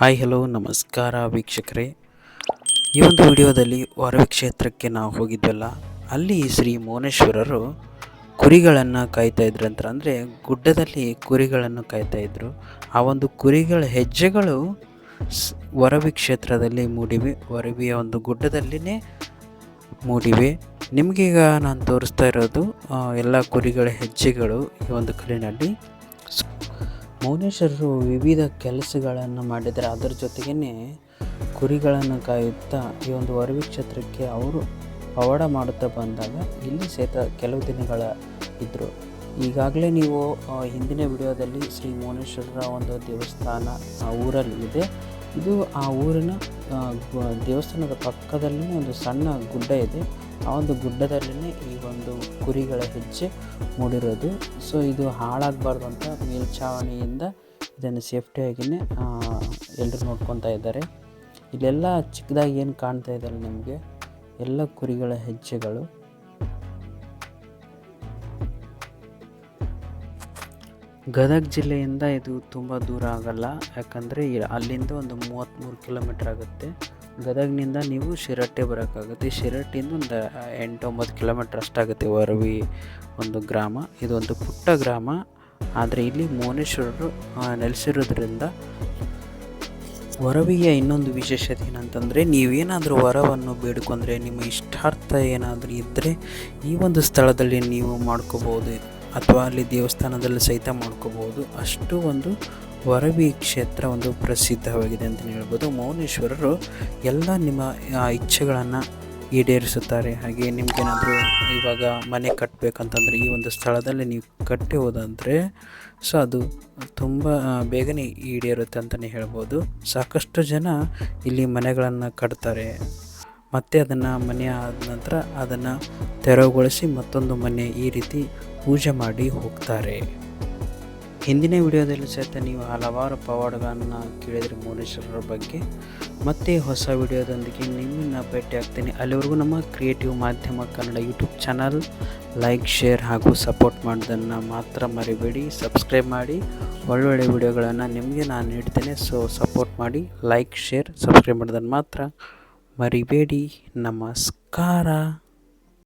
Hi, hello, ನಮಸ್ಕಾರ ವೀಕ್ಷಕರೇ. ಈ ಒಂದು ವಿಡಿಯೋದಲ್ಲಿ ಹೊರವಿ ಕ್ಷೇತ್ರಕ್ಕೆ ನಾವು ಹೋಗಿದ್ವಲ್ಲ, ಅಲ್ಲಿ ಶ್ರೀ ಮೌನೇಶ್ವರರು ಕುರಿಗಳನ್ನು ಕಾಯ್ತಾ ಇದ್ರು ಅಂತ. ಅಂದರೆ ಗುಡ್ಡದಲ್ಲಿ ಕುರಿಗಳನ್ನು ಕಾಯ್ತಾ ಇದ್ರು. ಆ ಒಂದು ಕುರಿಗಳ ಹೆಜ್ಜೆಗಳು ಹೊರವಿ ಕ್ಷೇತ್ರದಲ್ಲಿ ಮೂಡಿವೆ. ಹೊರವಿಯ ಒಂದು ಗುಡ್ಡದಲ್ಲಿನೇ ಮೂಡಿವೆ. ನಿಮಗೀಗ ನಾನು ತೋರಿಸ್ತಾ ಇರೋದು ಎಲ್ಲ ಕುರಿಗಳ ಹೆಜ್ಜೆಗಳು ಈ ಒಂದು ಕಲ್ಲಿನಲ್ಲಿ ಮೌನೇಶ್ವರರು ವಿವಿಧ ಕೆಲಸಗಳನ್ನು ಮಾಡಿದರೆ ಅದರ ಜೊತೆಗೇ ಕುರಿಗಳನ್ನು ಕಾಯುತ್ತಾ ಈ ಒಂದು ವರವಿ ಕ್ಷೇತ್ರಕ್ಕೆ ಅವರು ಪವಾಡ ಮಾಡುತ್ತಾ ಬಂದಾಗ ಇಲ್ಲಿ ಸಹಿತ ಕೆಲವು ದಿನಗಳ ಇದ್ದರು ಈಗಾಗಲೇ ನೀವು ಹಿಂದಿನ ವಿಡಿಯೋದಲ್ಲಿ ಶ್ರೀ ಮೌನೇಶ್ವರರ ಒಂದು ದೇವಸ್ಥಾನ, ಆ ಊರಲ್ಲಿ ಇದೆ ಆ ಊರಿನ ದೇವಸ್ಥಾನದ ಪಕ್ಕದಲ್ಲಿ ಒಂದು ಸಣ್ಣ ಗುಡ್ಡ ಇದೆ. ಆ ಒಂದು ಗುಡ್ಡದಲ್ಲಿಯೇ ಈ ಒಂದು ಕುರಿಗಳ ಹೆಜ್ಜೆ ಮೂಡಿರೋದು. ಸೊ ಇದು ಹಾಳಾಗಬಾರ್ದು ಅಂತ ಮೇಲ್ಛಾವಣಿಯಿಂದ ಇದನ್ನು ಸೇಫ್ಟಿಯಾಗಿಯೇ ಎಲ್ಲರೂ ನೋಡ್ಕೊತಾ ಇದ್ದಾರೆ. ಇಲ್ಲೆಲ್ಲ ಚಿಕ್ಕದಾಗಿ ಏನು ಕಾಣ್ತಾ ಇದೆಯಲ್ಲ ನಿಮಗೆ? ಎಲ್ಲ ಕುರಿಗಳ ಹೆಜ್ಜೆಗಳು. ಗದಗ ಜಿಲ್ಲೆಯಿಂದ ಇದು ತುಂಬ ದೂರ ಆಗಲ್ಲ. ಯಾಕಂದರೆ ಅಲ್ಲಿಂದ ಒಂದು ಮೂವತ್ತ್ಮೂರು ಕಿಲೋಮೀಟ್ರ್ ಆಗುತ್ತೆ. ಗದಗಿನಿಂದ ನೀವು ಶಿರಟ್ಟೆ ಬರೋಕ್ಕಾಗುತ್ತೆ. ಶಿರಟ್ಟಿಯಿಂದ ಒಂದು ಎಂಟೊಂಬತ್ತು ಕಿಲೋಮೀಟ್ರ್ ಅಷ್ಟಾಗುತ್ತೆ ವರವಿ ಒಂದು ಗ್ರಾಮ. ಇದೊಂದು ಪುಟ್ಟ ಗ್ರಾಮ. ಆದರೆ ಇಲ್ಲಿ ಮೌನೇಶ್ವರರು ನೆಲೆಸಿರೋದ್ರಿಂದ ವರವಿಯ ಇನ್ನೊಂದು ವಿಶೇಷತೆ ಏನಂತಂದರೆ ನೀವೇನಾದರೂ ವರವನ್ನು ಬೇಡಿಕೊಂಡ್ರೆ, ನಿಮ್ಮ ಇಷ್ಟಾರ್ಥ ಏನಾದರೂ ಇದ್ದರೆ ಈ ಒಂದು ಸ್ಥಳದಲ್ಲಿ ನೀವು ಮಾಡ್ಕೋಬೋದು. ಅಥವಾ ಅಲ್ಲಿ ದೇವಸ್ಥಾನದಲ್ಲಿ ಸಹಿತ ಮಾಡ್ಕೋಬೋದು ಅಷ್ಟು ಒಂದು ವರವಿ ಕ್ಷೇತ್ರ ಒಂದು ಪ್ರಸಿದ್ಧವಾಗಿದೆ ಅಂತಲೇ ಹೇಳ್ಬೋದು. ಮೌನೇಶ್ವರರು ಎಲ್ಲ ನಿಮ್ಮ ಇಚ್ಛೆಗಳನ್ನು ಈಡೇರಿಸುತ್ತಾರೆ. ಹಾಗೆ ನಿಮಗೇನಾದರೂ ಇವಾಗ ಮನೆ ಕಟ್ಟಬೇಕಂತಂದರೆ ಈ ಒಂದು ಸ್ಥಳದಲ್ಲಿ ನೀವು ಕಟ್ಟಿ ಹೋದಂದರೆ ಸೊ ಅದು ತುಂಬ ಬೇಗನೆ ಈಡೇರುತ್ತೆ ಅಂತಲೇ ಹೇಳ್ಬೋದು. ಸಾಕಷ್ಟು ಜನ ಇಲ್ಲಿ ಮನೆಗಳನ್ನು ಕಟ್ತಾರೆ. ಮತ್ತು ಅದನ್ನು ಮನೆ ಆದ ನಂತರ ಅದನ್ನು ತೆರವುಗೊಳಿಸಿ ಮತ್ತೊಂದು ಮನೆ ಈ ರೀತಿ ಪೂಜೆ ಮಾಡಿ ಹೋಗ್ತಾರೆ. ಹಿಂದಿನ ವಿಡಿಯೋದಲ್ಲಿ ಸಹಿತ ನೀವು ಹಲವಾರು ಪವಾಡಗಳನ್ನು ಕೇಳಿದರೆ ಮೌನೇಶ್ವರರ ಬಗ್ಗೆ. ಮತ್ತೆ ಹೊಸ ವಿಡಿಯೋದೊಂದಿಗೆ ನಿಮ್ಮನ್ನು ಭೇಟಿ ಆಗ್ತೀನಿ. ಅಲ್ಲಿವರೆಗೂ ನಮ್ಮ ಕ್ರಿಯೇಟಿವ್ ಮಾಧ್ಯಮ Kannada YouTube channel like, share ಹಾಗೂ ಸಪೋರ್ಟ್ ಮಾಡೋದನ್ನು ಮಾತ್ರ ಮರಿಬೇಡಿ. ಸಬ್ಸ್ಕ್ರೈಬ್ ಮಾಡಿ, ಒಳ್ಳೊಳ್ಳೆ ವಿಡಿಯೋಗಳನ್ನು ನಿಮಗೆ ನಾನು ನೀಡ್ತೇನೆ. ಸೊ ಸಪೋರ್ಟ್ ಮಾಡಿ ಲೈಕ್ ಶೇರ್ ಸಬ್ಸ್ಕ್ರೈಬ್ ಮಾಡೋದನ್ನು ಮಾತ್ರ ಮರಿಬೇಡಿ. ನಮಸ್ಕಾರ.